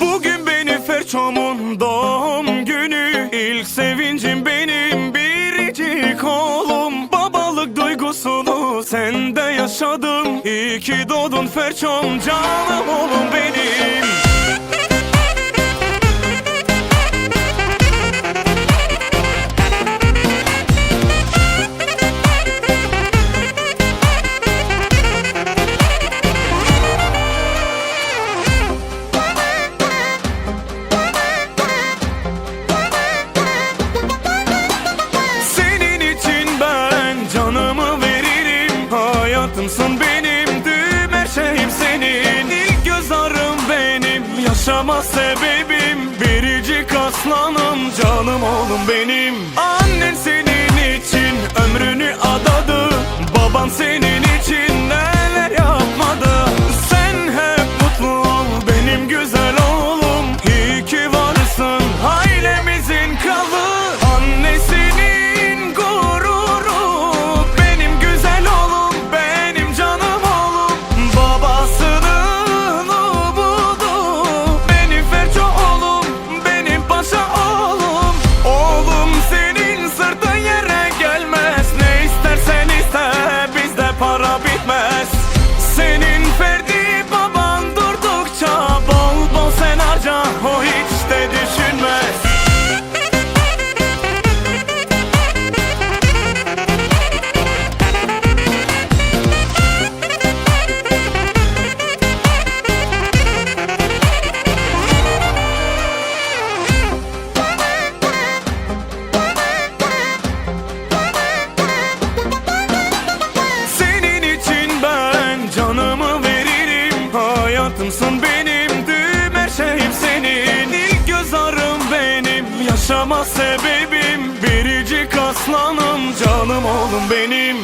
Bugün benim Ferçom'un doğum günü. İlk sevincim benim biricik oğlum. Babalık duygusunu sende yaşadım. İyi ki doğdun Ferçom canım oğlum benim şeyim senin. İlk göz ağrım benim. Yaşama sebebim Biricik aslanım canım oğlum benim. Annen senin için ömrünü adadı Baban senin Hayatımsın benim tüm her şeyim senin. İlk göz ağrım benim yaşama sebebim. Biricik aslanım canım oğlum benim